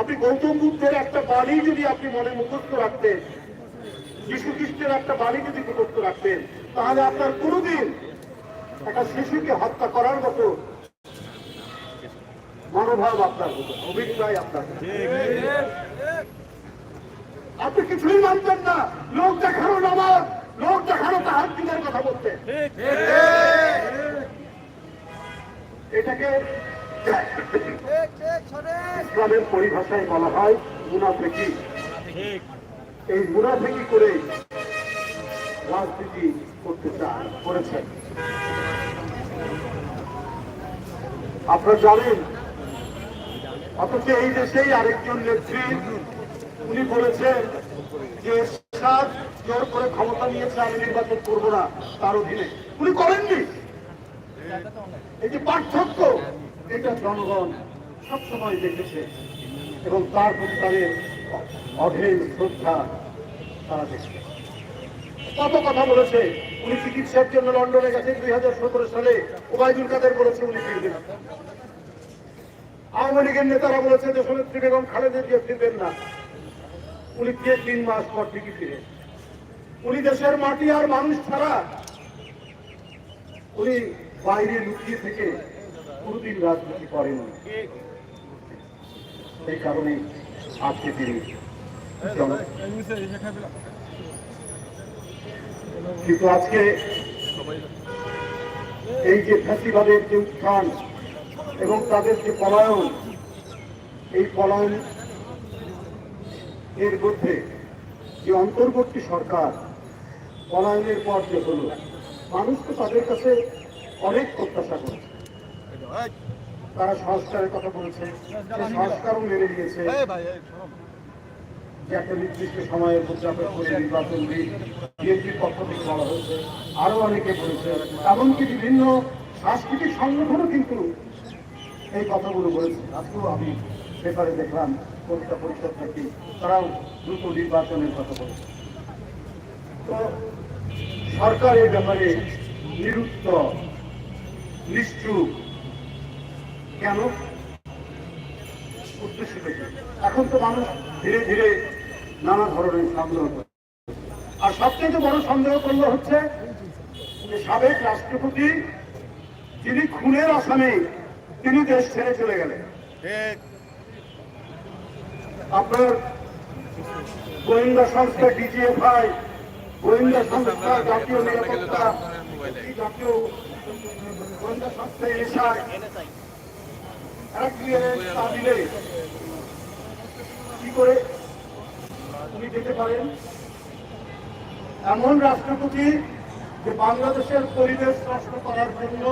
আপনি গৌতম বুদ্ধের একটা বাণী যদি আপনি মনে মুখস্থ রাখতেন, যীশু খ্রিস্টের একটা বাণী যদি মুখস্থ রাখতেন, তাহলে আপনার কোনোদিন একটা শিশুকে হত্যা করার মতো মনোভাব আপনার হতো অভিপ্রায় আপনার আপনি কিছুই মানতেন না, লোক দেখানো নামাজ লোক দেখানো তাহার দিনের কথা বলতেন। এটাকে ইসলামের পরিভাষায় বলা হয় মুনাফেকি। এই মুনাফেকি করে রাজনীতি করতে চান, করেছেন। আপনারা জানেন, অথচ এই দেশেই আরেকজন নেত্রী, উনি বলেছেন যে এরশাদ জোর করে ক্ষমতা নিয়েছে, আমি নির্বাচন করব না তার অধীনে। উনি করেননি। এই যে পার্থক্য এটা জনগণ সবসময় দেখেছে এবং তার প্রতি তাদের অঢেল শ্রদ্ধা তারা দেখছে। কত কথা বলেছে, উনি চিকিৎসার জন্য লন্ডনে গেছেন দুই হাজার সতেরো সালে, ওবায়দুল কাদের বলেছে উনি ফিরবেন। আওয়ামী লীগের নেতারা বলেছে যে সমিত্রী বেগম খালেদা জিয়া ফিরবেন না। উনি ফিরে তিন মাস পর ঠিকই ফিরে। উনি দেশের মাটি আর মানুষ ছাড়া উনি বাইরে লুকিয়ে থেকে কোনদিন রাজনীতি করেন সেই কারণে আজকে তিনি কিন্তু আজকে এই যে ফ্যাসিবাদের যে উত্থান এবং তাদের যে পলায়ন, এই পলায়ন এর মধ্যে যে অন্তর্বর্তী সরকার পলায়নের পর যে হলো, মানুষ তো তাদের কাছে অনেক প্রত্যাশা করেছে। তারা সংস্কারের কথা বলেছে সংস্কারও মেনে নিয়েছে। যে একটা নির্দিষ্ট সময়ের মধ্যে আমরা করে নির্বাচন বিএনপির পক্ষ থেকে বলা হয়েছে আরও অনেকে বলেছে এমনকি বিভিন্ন সাংস্কৃতিক সংগঠনও কিন্তু এই কথাগুলো বলেছে। আজকেও আমি পেপারে দেখলাম কবিতা পরিষদ থেকে তারাও দ্রুত নির্বাচনের কথা বলেছে। তো সরকার এই ব্যাপারে নিরুত্তর নিশ্চুপ কেন? উদ্দেশ্য এখন তো মানুষ ধীরে ধীরে নানা ধরনের সন্দেহ করে। আর সবচেয়ে বড় সন্দেহ করল হচ্ছে সাবেক রাষ্ট্রপতি যিনি খুনের আসামে তিনি দেশ ছেড়ে চলে গেলেন। আপনার গোয়েন্দা সংস্থা ডিজিএফআই গোয়েন্দা সংস্থা জাতীয় নিরাপত্তা জাতীয় গোয়েন্দা সংস্থা এনএসআই এক ক্লিয়ারেন্স না দিলে এমন রাষ্ট্রপতি যে বাংলাদেশের পরিবেশ নষ্ট করার জন্য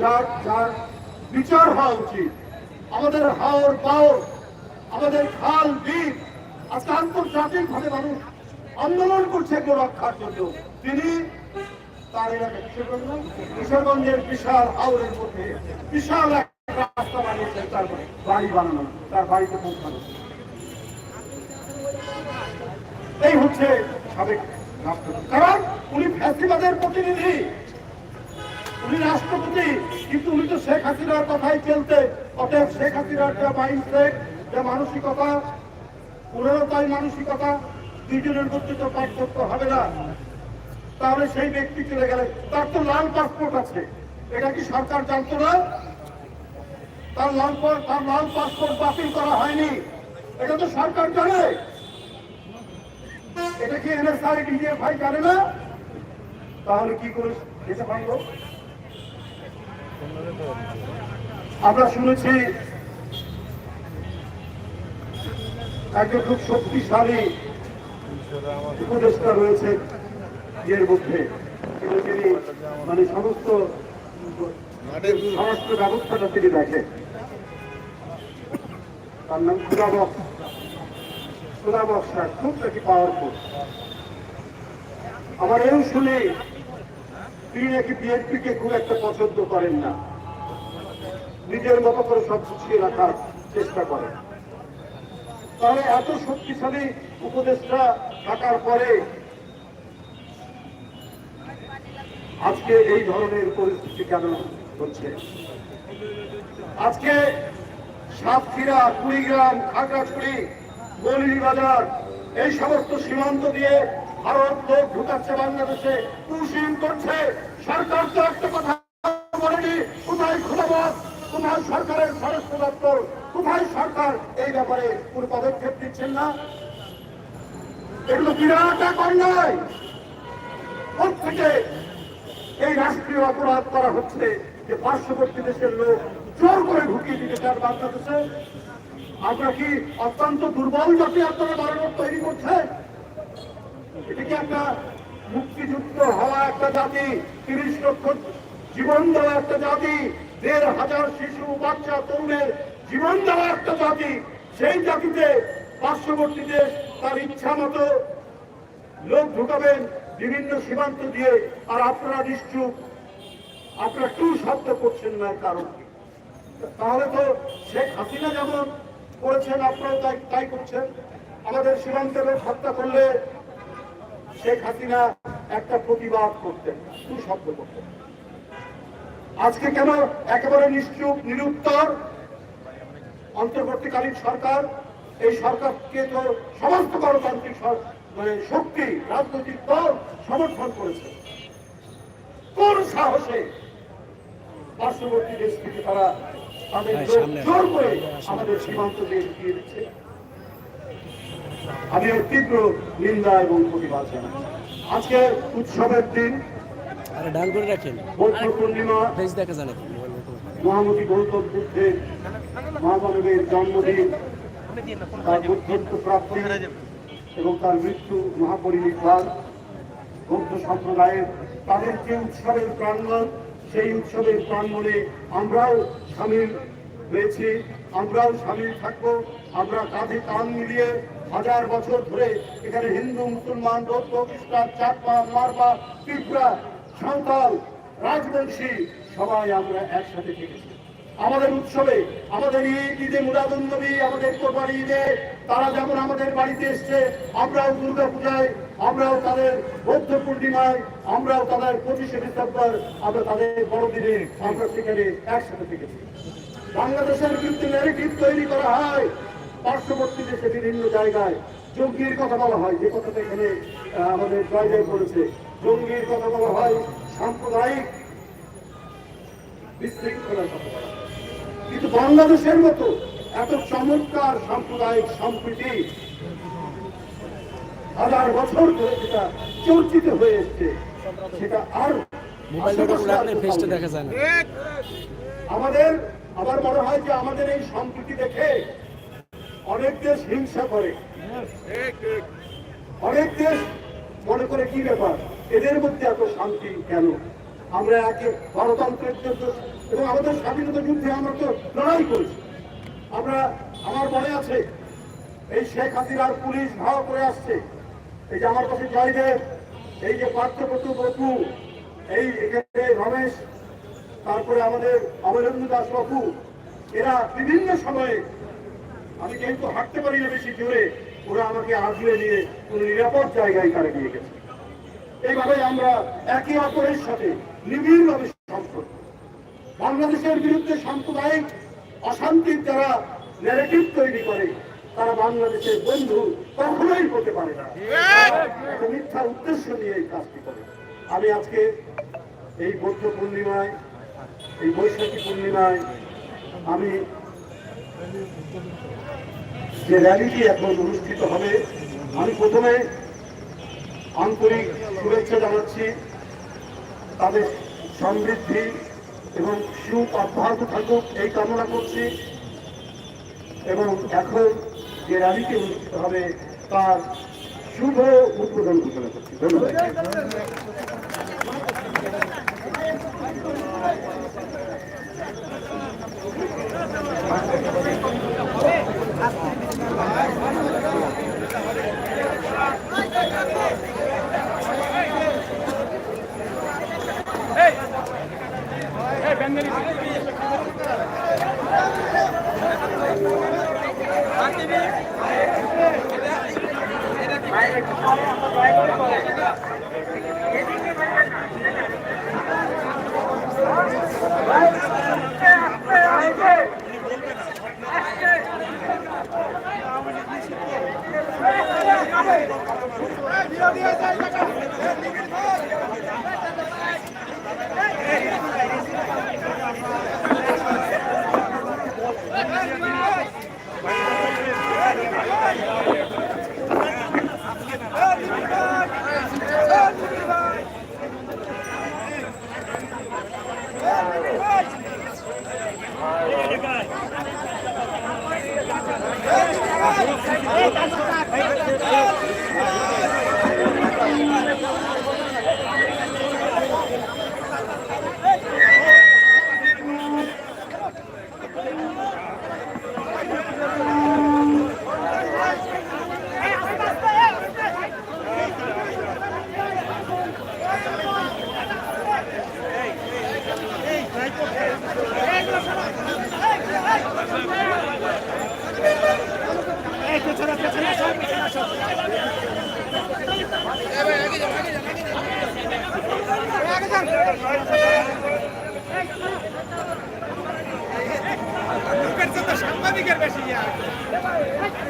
যার যার বিচার হওয়া উচিত। আমাদের হাওর পাওর আমাদের খাল দ্বীপ আজকে আন্তর্জাতিক ভাবে মানুষ আন্দোলন করছে এগুলো রক্ষার জন্য। তিনি কিশোরগঞ্জের বিশাল মধ্যে বিশাল রাস্তা বানিয়েছেন তার বাড়ি বানানো, তার বাড়িতে পৌঁছানো। এই হচ্ছে সাবেক রাষ্ট্রপতি কারণ উনি ফ্যাসিবাদের প্রতিনিধি, উনি রাষ্ট্রপতি, কিন্তু উনি তো শেখ হাসিনার কথাই চলতে। অতএব শেখ হাসিনার যে মাইন্ডসেট যে মানসিকতা পুরো তাই মানসিকতা, দুইজনের মধ্যে তো পার্থক্য হবে না। তাহলে সেই ব্যক্তি চলে গেলে তার তো লাল পাসপোর্ট আছে। এটা কি সরকার জানতো না? তার লাল তার লাল পাসপোর্ট বাতিল করা হয়নি। এটা তো সরকার জানে। এটা কি এনএসআই, ডিজিএফআই জানে না? তাহলে কি করে যেতে পারব আমরা শুনেছি একজন খুব শক্তিশালী উপদেষ্টা রয়েছে। এর মধ্যে তিনি মানে সমস্ত সমস্ত ব্যবস্থাটা তিনি দেখেন। তার নাম খুদাবক খুদাবক স্যার খুব নাকি পাওয়ারফুল আমার এও শুনে তিনি নাকি বিএনপিকে খুব একটা পছন্দ করেন না। নিজের মতো করে সব গুছিয়ে রাখার চেষ্টা করেন। তাহলে এত শক্তিশালী উপদেষ্টা থাকার পরে আজকে এই ধরনের পরিস্থিতি কেন হচ্ছে? আজকে সাতক্ষীরা, কুড়িগ্রাম, খাগড়াছড়ি বাজার এই সমস্ত সীমান্ত দিয়ে ভারত লোক ঢুকাচ্ছে বাংলাদেশে। কুশিন করছে। সরকার তো একটা কথা বলেনি, কোথায় খুলাবাদ কোথায় সরকারের স্বরাষ্ট্র দপ্তর? কোথায় সরকার? এই ব্যাপারে কোন পদক্ষেপ দিচ্ছেন না। এগুলো বিরাট এক অন্যায়। প্রত্যেকে এই রাষ্ট্রীয় অপরাধ করা হচ্ছে যে পার্শ্ববর্তী দেশের লোক জোর করে ঢুকিয়ে দিতে চান বাংলাদেশে। আমরা কি অত্যন্ত দুর্বল জাতি আপনারা বাড়ানোর তৈরি করছেন? এটা কি একটা মুক্তিযুক্ত হওয়া একটা জাতি, তিরিশ লক্ষ জীবন দেওয়া একটা জাতি, দেড় হাজার শিশু, বাচ্চা, তরুণের জীবন দেওয়া একটা জাতি? সেই জাতিতে পার্শ্ববর্তী দেশ তার ইচ্ছা মতো লোক ঢুকাবেন বিভিন্ন সীমান্ত দিয়ে, আর আপনারা নিশ্চুপ। আপনারা টু শব্দ করছেন না কারণ? তাহলে তো শেখ হাসিনা যেমন করেছেন, আপনারাও তাই তাই করছেন। আমাদের সীমান্তে লোক হত্যা করলে শেখ হাসিনা একটা প্রতিবাদ করতেন টু শব্দ করতেন। আজকে কেন একেবারে নিশ্চুপ, নিরুত্তর? অন্তর্বর্তীকালীন সরকার, এই সরকারকে তো সমস্ত গণতান্ত্রিক সর- মানে শক্তি রাজনৈতিক দল সমর্থন করেছে। কোন সাহসে পার্শ্ববর্তী দেশ থেকে তারা তাদের সামনে জোর করে আমাদের সীমান্ত দিয়ে ঢুকিয়ে দিচ্ছে। আমি এর তীব্র নিন্দা এবং প্রতিবাদ জানাই আজকে উৎসবের দিন। আরে ডান করে রাখেন। বৌদ্ধ পূর্ণিমা। ফেস দেখা জানে মহামতি গৌতম বুদ্ধের মহামানবের জন্মদিন। তার বুদ্ধত্ব প্রাপ্তি। এবং তার মৃত্যু মহাপরিনির্বাণ বৌদ্ধ সম্প্রদায়ের তাদের যে উৎসবের প্রাঙ্গণ, সেই উৎসবের প্রাঙ্গণে আমরাও সামিল হয়েছি। আমরাও সামিল থাকব। আমরা কাঁধে কান মিলিয়ে হাজার বছর ধরে এখানে হিন্দু, মুসলমান, বৌদ্ধ, খ্রিস্টান, চাকমা, মারবা, ত্রিপুরা, সাঁওতাল, রাজবংশী, সবাই আমরা একসাথে থেকেছি। আমাদের উৎসবে, আমাদের ঈদ, ঈদে মুরাদুল নবী আমাদের কোরবানি ঈদে তারা যেমন আমাদের বাড়িতে এসছে, আমরাও দুর্গা পূজায়, আমরাও তাদের বৌদ্ধ পূর্ণিমায়, আমরাও তাদের পঁচিশে ডিসেম্বর, আমরা তাদের বড়দিনে আমরা সেখানে একসাথে থেকেছি। বাংলাদেশের বিরুদ্ধে ন্যারেটিভ তৈরি করা হয়। পার্শ্ববর্তী দেশে বিভিন্ন জায়গায় জঙ্গির কথা বলা হয়, যে কথাটা এখানে আমাদের জায়গায় পড়েছে জঙ্গির কথা বলা হয়, সাম্প্রদায়িক বিশৃঙ্খলার কথা বলা হয়। কিন্তু বাংলাদেশের মতো এত চমৎকার সাম্প্রদায়িক সম্প্রীতি হাজার বছর ধরে যেটা চর্চিত হয়ে এসছে সেটা আর দেখা যায় না। আমাদের আমার মনে হয় যে আমাদের এই সম্প্রীতি দেখে অনেক দেশ হিংসা করে। অনেক দেশ মনে করে কি ব্যাপার এদের মধ্যে এত শান্তি কেন? আমরা একে গণতন্ত্রের জন্য এবং আমাদের স্বাধীনতা যুদ্ধে আমরা তো লড়াই করেছি। আমরা, আমার মনে আছে, এই শেখ হাসিনার পুলিশ ভাও করে আসছে। এই যে আমার কাছে জয়দেব এই যে পার্থপ্রতু বপু, এই এখানে রমেশ, তারপরে আমাদের অমরেন্দ্র দাস বাবু এরা বিভিন্ন সময়ে, আমি যেহেতু হাঁটতে পারি না বেশি জোরে, ওরা আমাকে আগলে নিয়ে কোনো নিরাপদ জায়গায় তারা নিয়ে গেছে। এইভাবে আমরা একে অপরের সাথে নিবিড়ভাবে সম্পর্ক। বাংলাদেশের বিরুদ্ধে সাম্প্রদায়িক অশান্তির যারা ন্যারেটিভ তৈরি করে, তারা বাংলাদেশের বন্ধু কখনোই হতে পারে না। মিথ্যা উদ্দেশ্য নিয়ে এই কাজটি করে। আমি আজকে এই বৌদ্ধ পূর্ণিমায়, এই বৈশাখী পূর্ণিমায় আমি যে র্যালিটি এখন অনুষ্ঠিত হবে, আমি প্রথমে আন্তরিক শুভেচ্ছা জানাচ্ছি তাদের সমৃদ্ধি এবং সুখ অব্যাহত থাকুক এই কামনা করছি। এবং এখন যে র্যালিটি অনুষ্ঠিত হবে, তার শুভ উদ্বোধন ঘোষণা করছি। ধন্যবাদ। শুভ